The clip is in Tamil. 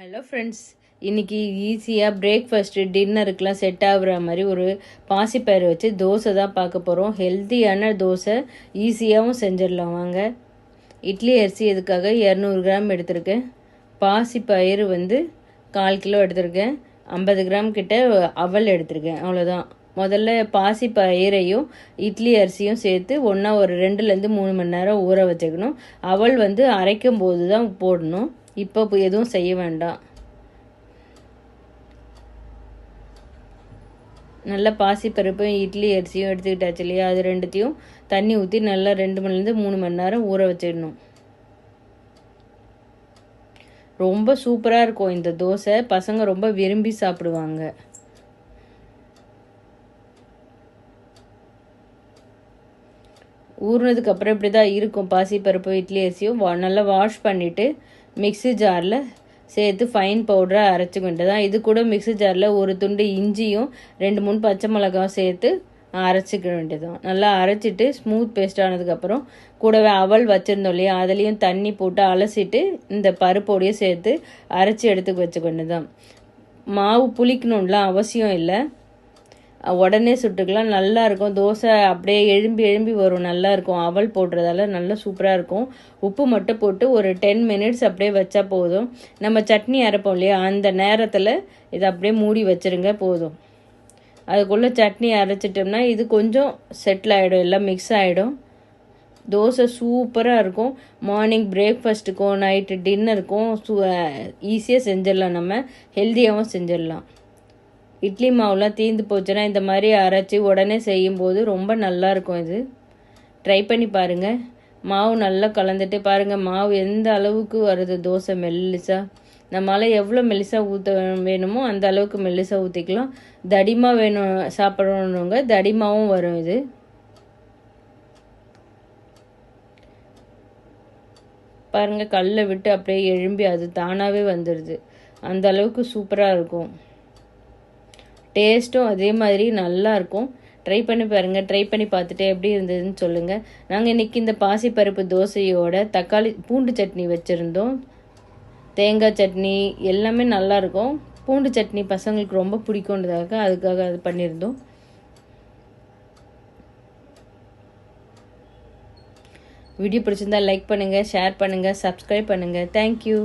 ஹலோ ஃப்ரெண்ட்ஸ் இன்னைக்கு ஈஸியாக பிரேக்ஃபாஸ்ட்டு டின்னருக்கெலாம் செட் ஆகுற மாதிரி ஒரு பாசிப்பயிறு வச்சு தோசை தான் பார்க்க போகிறோம் ஹெல்த்தியான தோசை ஈஸியாகவும் செஞ்சிடலாம். வாங்க. இட்லி அரிசி இதுக்காக இரநூறு கிராம் எடுத்திருக்கேன். பாசிப்பயிறு வந்து கால் கிலோ எடுத்திருக்கேன். ஐம்பது கிராம் கிட்ட அவல் எடுத்திருக்கேன். அவ்வளோதான் முதல்ல பாசி பயிரையும் இட்லி அரிசியும் சேர்த்து ஒன்றா ஒரு ரெண்டுலேருந்து மூணு மணி நேரம் ஊற வச்சுக்கணும். அவல் வந்து அரைக்கும் போது தான் போடணும். இப்போ எதுவும் செய்ய வேண்டாம். நல்லா பாசிப்பருப்பும் இட்லி அரிசியும் எடுத்துக்கிட்டாச்சு இல்லையா? அது ரெண்டுத்தையும் தண்ணி ஊற்றி நல்லா ரெண்டு மணிலேருந்து மூணு மணி நேரம் ஊற வச்சிடணும். ரொம்ப சூப்பராக இருக்கும் இந்த தோசை. பசங்க ரொம்ப விரும்பி சாப்பிடுவாங்க. ஊறினதுக்கு அப்புறம் இப்படி தான் இருக்கும் பாசிப்பருப்பு இட்லி அரிசியும் வா நல்லா வாஷ் பண்ணிவிட்டு மிக்ஸி ஜாரில் சேர்த்து ஃபைன் பவுடராக அரைச்சி வேண்டியதான் இது கூட மிக்ஸி ஜாரில் ஒரு துண்டு இஞ்சியும் ரெண்டு மூணு பச்சை மிளகாவும் சேர்த்து அரைச்சிக்க வேண்டியதும் நல்லா அரைச்சிட்டு ஸ்மூத் பேஸ்ட் ஆனதுக்கப்புறம் கூடவே அவல் வச்சுருந்தோம் இல்லையா அதுலேயும் தண்ணி போட்டு அலசிட்டு இந்த பருப்போடையும் சேர்த்து அரைச்சி எடுத்து வச்சுக்க தான் மாவு புளிக்கணும்லாம் அவசியம் இல்லை. உடனே சுட்டுக்கலாம். நல்லா இருக்கும். தோசை அப்படியே எழும்பி எழும்பி வரும். நல்லா இருக்கும். அவல் போடுறதால நல்லா சூப்பராக இருக்கும். உப்பு மட்டும் போட்டு ஒரு டென் மினிட்ஸ் அப்படியே வச்சா போதும். நம்ம சட்னி அரைப்போம் இல்லையா? அந்த நேரத்தில் இதை அப்படியே மூடி வச்சுருங்க போதும். அதுக்குள்ளே சட்னி அரைச்சிட்டோம்னா இது கொஞ்சம் செட்டில் ஆகிடும் எல்லாம் மிக்ஸ் ஆகிடும் தோசை சூப்பராக இருக்கும். மார்னிங் பிரேக்ஃபாஸ்ட்டுக்கும் நைட்டு டின்னருக்கும் சூ ஈஸியாக செஞ்சிடலாம் நம்ம. ஹெல்த்தியாகவும் செஞ்சிடலாம். இட்லி மாவுலாம் தீந்து போச்சுன்னா இந்த மாதிரி அரைச்சி உடனே செய்யும்போது ரொம்ப நல்லா இருக்கும் இது. ட்ரை பண்ணி பாருங்கள் மாவு நல்லா கலந்துட்டு பாருங்கள் மாவு எந்த அளவுக்கு வருது தோசை மெல்லிசா? நம்மளால் எவ்வளோ மெல்லிசாக ஊற்ற வேணுமோ அந்த அளவுக்கு மெல்லிசாக ஊற்றிக்கலாம் தடிமா வேணும் சாப்பிடணுங்க தடிமாவும் வரும் இது. பாருங்கள் கல்லை விட்டு அப்படியே எழும்பி அது தானாகவே வந்துடுது அந்த அளவுக்கு சூப்பராக இருக்கும். டேஸ்ட்டும் அதே மாதிரி நல்லாயிருக்கும். ட்ரை பண்ணி பாருங்கள் ட்ரை பண்ணி பார்த்துட்டு எப்படி இருந்ததுன்னு சொல்லுங்கள் நாங்கள் இன்றைக்கி இந்த பாசிப்பருப்பு தோசையோட தக்காளி பூண்டு சட்னி வச்சுருந்தோம். தேங்காய் சட்னி எல்லாமே நல்லாயிருக்கும். பூண்டு சட்னி பசங்களுக்கு ரொம்ப பிடிக்குன்றதாக அதுக்காக அது பண்ணியிருந்தோம். வீடியோ பிடிச்சிருந்தா லைக் பண்ணுங்கள் ஷேர் பண்ணுங்கள் சப்ஸ்கிரைப் பண்ணுங்கள் தேங்க்யூ